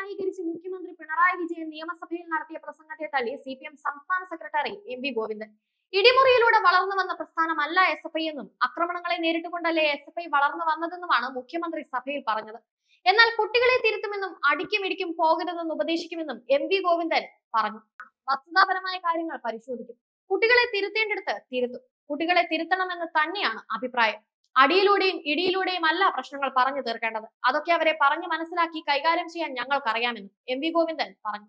ന്യായീകരിച്ച് മുഖ്യമന്ത്രി പിണറായി വിജയൻ നിയമസഭയിൽ നടത്തിയ പ്രസംഗത്തെ തള്ളി സി പി എം സംസ്ഥാന സെക്രട്ടറി എം വി ഗോവിന്ദൻ. ഇടിമുറിയിലൂടെ വളർന്നു വന്ന പ്രസ്ഥാനമല്ല എസ് എഫ് ഐ എന്നും ആക്രമണങ്ങളെ നേരിട്ടുകൊണ്ടല്ലേ എസ് എഫ് ഐ വളർന്നു വന്നതെന്നുമാണ് മുഖ്യമന്ത്രി സഭയിൽ പറഞ്ഞത്. എന്നാൽ കുട്ടികളെ തിരുത്തുമെന്നും അടിക്കും ഇടിക്കും പോകരുതെന്ന് ഉപദേശിക്കുമെന്നും എം വി ഗോവിന്ദൻ പറഞ്ഞു. വസ്തുതാപരമായ കാര്യങ്ങൾ പരിശോധിക്കും. കുട്ടികളെ തിരുത്തേണ്ടിടത്ത് തിരുത്തും. കുട്ടികളെ തിരുത്തണമെന്ന് തന്നെയാണ് അഭിപ്രായം. അടിയിലൂടെയും ഇടിയിലൂടെയും അല്ല പ്രശ്നങ്ങൾ പറഞ്ഞു തീർക്കേണ്ടത്. അതൊക്കെ അവരെ പറഞ്ഞു മനസ്സിലാക്കി കൈകാര്യം ചെയ്യാൻ ഞങ്ങൾക്കറിയാമെന്നും എം വി ഗോവിന്ദൻ പറഞ്ഞു.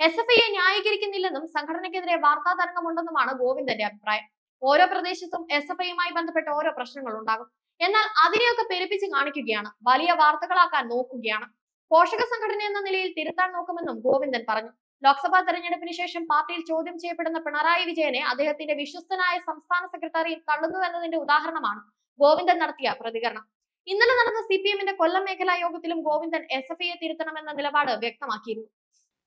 എസ് എഫ് ഐയെ ന്യായീകരിക്കുന്നില്ലെന്നും സംഘടനയ്ക്കെതിരെ വാർത്താ തരംഗമുണ്ടെന്നുമാണ് ഗോവിന്ദന്റെ അഭിപ്രായം. ഓരോ പ്രദേശത്തും എസ് എഫ് ഐയുമായി ബന്ധപ്പെട്ട ഓരോ പ്രശ്നങ്ങൾ ഉണ്ടാകും. എന്നാൽ അതിനെയൊക്കെ പെരുപ്പിച്ച് കാണിക്കുകയാണ്. വലിയ വാർത്തകളാക്കാൻ നോക്കുകയാണ്. പോഷക സംഘടന എന്ന നിലയിൽ തിരുത്താൻ നോക്കുമെന്നും ഗോവിന്ദൻ പറഞ്ഞു. ലോക്സഭാ തെരഞ്ഞെടുപ്പിന് ശേഷം പാർട്ടിയിൽ ചോദ്യം ചെയ്യപ്പെടുന്ന പിണറായി വിജയനെ അദ്ദേഹത്തിന്റെ വിശ്വസ്തനായ സംസ്ഥാന സെക്രട്ടറി തള്ളുന്നു എന്നതിന്റെ ഉദാഹരണമാണ് ഗോവിന്ദൻ നടത്തിയ പ്രതികരണം. ഇന്നലെ നടന്ന സി പി എമ്മിന്റെ കൊല്ലം മേഖലാ യോഗത്തിലും ഗോവിന്ദൻ എസ് എഫ് ഐയെ തിരുത്തണമെന്ന നിലപാട് വ്യക്തമാക്കിയിരുന്നു.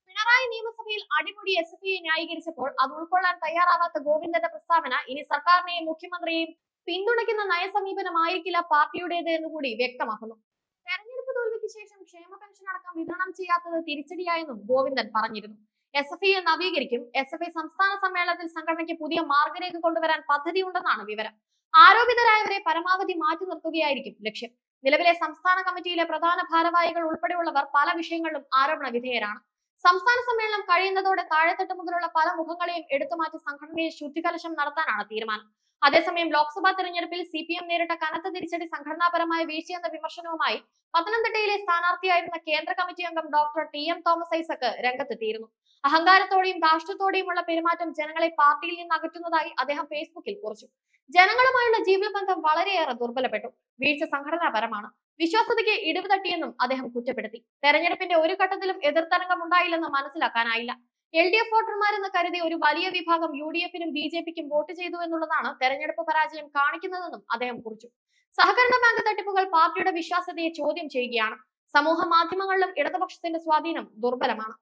പിണറായി നിയമസഭയിൽ അടിമുടി എസ് എഫ് ഐയെ ന്യായീകരിച്ചപ്പോൾ അത് ഉൾക്കൊള്ളാൻ തയ്യാറാവാത്ത ഗോവിന്ദന്റെ പ്രസ്താവന ഇനി സർക്കാരിനെയും മുഖ്യമന്ത്രിയെയും പിന്തുണയ്ക്കുന്ന നയസമീപനമായിരിക്കില്ല പാർട്ടിയുടേത് എന്നുകൂടി വ്യക്തമാക്കുന്നു. തെരഞ്ഞെടുപ്പ് തോൽവിക്ക് ശേഷം ക്ഷേമ പെൻഷൻ അടക്കം വിതരണം ചെയ്യാത്തത് തിരിച്ചടിയായെന്നും ഗോവിന്ദൻ പറഞ്ഞിരുന്നു. എസ് എഫ് ഐയെ നവീകരിക്കും. എസ് എഫ് ഐ സംസ്ഥാന സമ്മേളനത്തിൽ സംഘടനയ്ക്ക് പുതിയ മാർഗരേഖ കൊണ്ടുവരാൻ പദ്ധതിയുണ്ടെന്നാണ് വിവരം. ആരോപിതരായവരെ പരമാവധി മാറ്റി നിർത്തുകയായിരിക്കും ലക്ഷ്യം. നിലവിലെ സംസ്ഥാന കമ്മിറ്റിയിലെ പ്രധാന ഭാരവാഹികൾ ഉൾപ്പെടെയുള്ളവർ പല വിഷയങ്ങളിലും ആരോപണ വിധേയരാണ്. സംസ്ഥാന സമ്മേളനം കഴിയുന്നതോടെ താഴെത്തട്ട് മുതലുള്ള പല മുഖങ്ങളെയും എടുത്തുമാറ്റി സംഘടനയെ ശുദ്ധികലശം നടത്താനാണ് തീരുമാനം. അതേസമയം ലോക്സഭാ തെരഞ്ഞെടുപ്പിൽ സി പി എം നേരിട്ട കനത്ത തിരിച്ചടി സംഘടനാപരമായ വീഴ്ചയെന്ന വിമർശനവുമായി പത്തനംതിട്ടയിലെ സ്ഥാനാർത്ഥിയായിരുന്ന കേന്ദ്ര കമ്മിറ്റി അംഗം doctor T M Thomas Isaac രംഗത്തെത്തിയിരുന്നു. അഹങ്കാരത്തോടെയും ധാർഷ്ട്യത്തോടെയുമുള്ള പെരുമാറ്റം ജനങ്ങളെ പാർട്ടിയിൽ നിന്ന് അകറ്റുന്നതായി അദ്ദേഹം ഫേസ്ബുക്കിൽ കുറിച്ചു. ജനങ്ങളുമായുള്ള ജീവിത ബന്ധം വളരെയേറെ ദുർബലപ്പെട്ടു. വീഴ്ച സംഘടനാപരമാണ്. വിശ്വാസതയ്ക്ക് ഇടിവ് തട്ടിയെന്നും അദ്ദേഹം കുറ്റപ്പെടുത്തി. തെരഞ്ഞെടുപ്പിന്റെ ഒരു ഘട്ടത്തിലും എതിർത്തരംഗം ഉണ്ടായില്ലെന്ന് മനസ്സിലാക്കാനായില്ല. എൽ ഡി എഫ് വോട്ടർമാരെന്ന് കരുതി ഒരു വലിയ വിഭാഗം യു ഡി എഫിനും ബി ജെ പിക്കും വോട്ട് ചെയ്തു എന്നുള്ളതാണ് തെരഞ്ഞെടുപ്പ് പരാജയം കാണിക്കുന്നതെന്നും അദ്ദേഹം കുറിച്ചു. സഹകരണ ബാങ്ക് തട്ടിപ്പുകൾ പാർട്ടിയുടെ വിശ്വാസ്യതയെ ചോദ്യം ചെയ്യുകയാണ്. സമൂഹ മാധ്യമങ്ങളിലും ഇടതുപക്ഷത്തിന്റെ സ്വാധീനം ദുർബലമാണ്.